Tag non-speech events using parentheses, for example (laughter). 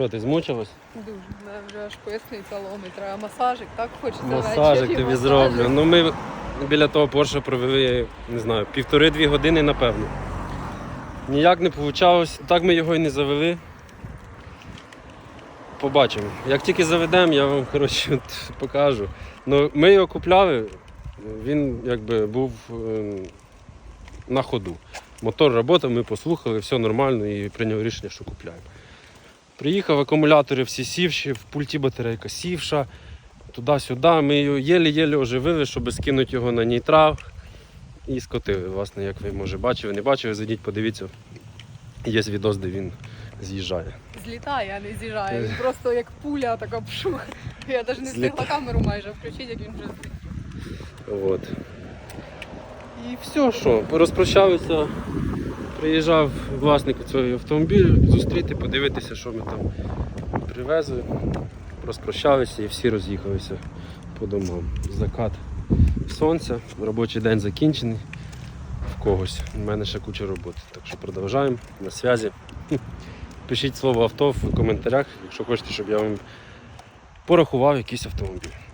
Що, ти змучилась? Дуже. Мене вже аж поясниця ломить. Треба масажик, так хочеться Масажик тобі масажик. зроблю. Ну ми біля того Порша провели, не знаю, півтори-дві години, напевно. Ніяк не вийшло. Так ми його і не завели. Побачимо. Як тільки заведемо, я вам коротше, (laughs) покажу. Ну, ми його купляли, він якби був ем, на ходу. Мотор працював, ми послухали, все нормально і прийняв рішення, що купляємо. Приїхав, акумулятори всі сівші, в пульті батарейка сівша, туди-сюди. Ми його єлі-єлі оживили, щоб скинути його на нейтрал і скотили. Власне, як ви може бачили, не бачили, зайдіть, подивіться. Є відос, де він з'їжджає. Злітає, а не з'їжджає. Він просто як пуля така пшух. Я навіть не встигла камеру майже включити, як він вже злітів. От. І все, що, розпрощалися. Приїжджав власник цього автомобіля, зустріти, подивитися, що ми там привезли. Розпрощалися і всі роз'їхалися по домам. Закат сонця, робочий день закінчений в когось. У мене ще куча роботи. Так що продовжуємо на зв'язі. (laughs) Пишіть слово авто в коментарях, якщо хочете, щоб я вам порахував якийсь автомобіль.